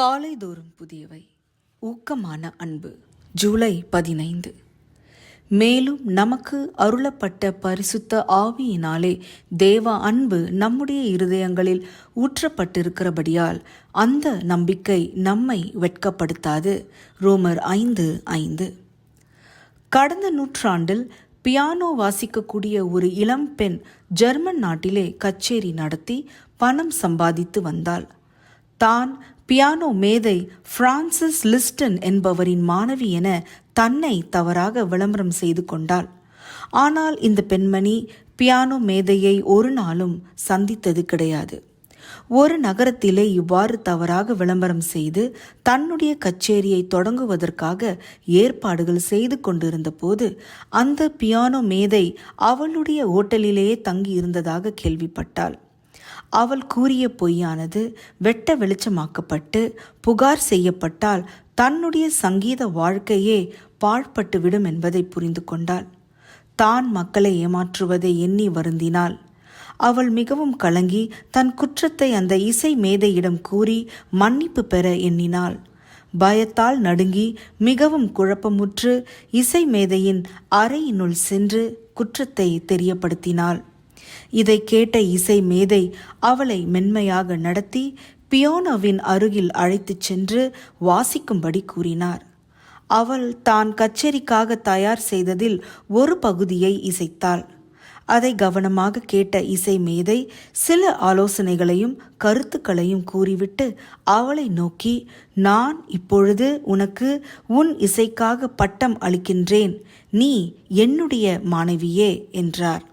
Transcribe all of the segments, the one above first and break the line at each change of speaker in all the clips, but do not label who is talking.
காலைதோறும் புதியவை. ஊக்கமான அன்பு. ஜூலை பதினைந்து. மேலும் நமக்கு அருளப்பட்ட பரிசுத்த ஆவியினாலே தேவ அன்பு நம்முடைய இருதயங்களில் ஊற்றப்பட்டிருக்கிறபடியால் அந்த நம்பிக்கை நம்மை வெட்கப்படுத்தாது. ரோமர் ஐந்து ஐந்து. கடந்த நூற்றாண்டில் பியானோ வாசிக்கக்கூடிய ஒரு இளம் பெண் ஜெர்மன் நாட்டிலே கச்சேரி நடத்தி பணம் சம்பாதித்து வந்தாள். தான் பியானோ மேதை பிரான்சிஸ் லிஸ்டன் என்பவரின் மாணவி என தன்னை தவறாக விளம்பரம் செய்து கொண்டாள். ஆனால் இந்த பெண்மணி பியானோ மேதையை ஒரு நாளும் சந்தித்தது கிடையாது. ஒரு நகரத்திலே இவ்வாறு தவறாக விளம்பரம் செய்து தன்னுடைய கச்சேரியை தொடங்குவதற்காக ஏற்பாடுகள் செய்து கொண்டிருந்த போது அந்த பியானோ மேதை அவளுடைய ஓட்டலிலேயே தங்கியிருந்ததாக கேள்விப்பட்டாள். அவள் கூறிய பொய்யானது வெட்ட வெளிச்சமாக்கப்பட்டு புகார் செய்யப்பட்டால் தன்னுடைய சங்கீத வாழ்க்கையே பாழ்பட்டுவிடும் என்பதை புரிந்து கொண்டாள். தான் மக்களை ஏமாற்றுவதை எண்ணி வருந்தினாள். அவள் மிகவும் கலங்கி தன் குற்றத்தை அந்த இசை மேதையிடம் கூறி மன்னிப்பு பெற எண்ணினாள். பயத்தால் நடுங்கி மிகவும் குழப்பமுற்று இசை மேதையின் அறையினுள் சென்று குற்றத்தை தெரியப்படுத்தினாள். இதை கேட்ட இசை மேதை அவளை மென்மையாக நடத்தி பியோனோவின் அருகில் அழைத்துச் சென்று வாசிக்கும்படி கூறினார். அவள் தான் கச்சேரிக்காக தயார் செய்ததில் ஒரு பகுதியை இசைத்தாள். அதை கவனமாக கேட்ட இசை மேதை சில ஆலோசனைகளையும் கருத்துக்களையும் கூறிவிட்டு அவளை நோக்கி நான் இப்பொழுது உனக்கு உன் இசைக்காக பட்டம் அளிக்கின்றேன். நீ என்னுடைய மாணவியே என்றார்.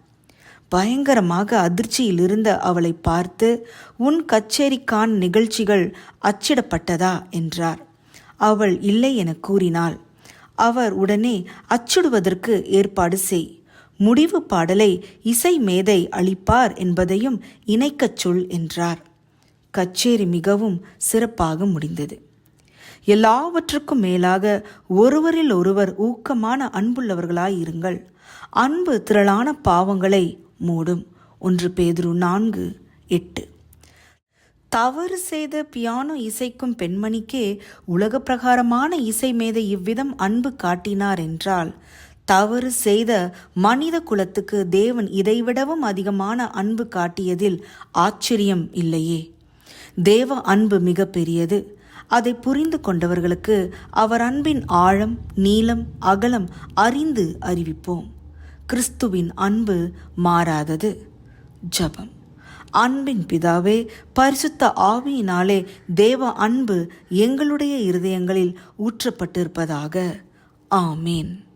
பயங்கரமாக அதிர்ச்சியில் இருந்த அவளை பார்த்து உன் கச்சேரிக்கான் நிகழ்ச்சிகள் அச்சிடப்பட்டதா? என்றார். அவள் இல்லை என கூறினாள். அவர் உடனே அச்சிடுவதற்கு ஏற்பாடு செய். முடிவு பாடலை இசை மேதை அளிப்பார் என்பதையும் இணைக்கச் சொல் என்றார். கச்சேரி மிகவும் சிறப்பாக முடிந்தது. எல்லாவற்றுக்கும் மேலாக ஒருவரில் ஒருவர் ஊக்கமான அன்புள்ளவர்களாயிருங்கள். அன்பு திரளான பாவங்களை மூடும். ஒன்று பேதுரு நான்கு எட்டு. தவறு செய்த பியானோ இசைக்கும் பெண்மணிக்கே உலக பிரகாரமான இசை மேதை இவ்விதம் அன்பு காட்டினார் என்றால் தவறு செய்த மனித குலத்துக்கு தேவன் இதைவிடவும் அதிகமான அன்பு காட்டியதில் ஆச்சரியம் இல்லையே. தேவ அன்பு மிக பெரியது. அதை புரிந்து கொண்டவர்களுக்கு அவர் அன்பின் ஆழம் நீளம் அகலம் அறிந்து அறிவிப்போம். கிறிஸ்துவின் அன்பு மாறாதது. ஜபம். அன்பின் பிதாவே பரிசுத்த ஆவியினாலே தேவ அன்பு எங்களுடைய இருதயங்களில் ஊற்றப்பட்டிருப்பதாக. ஆமீன்.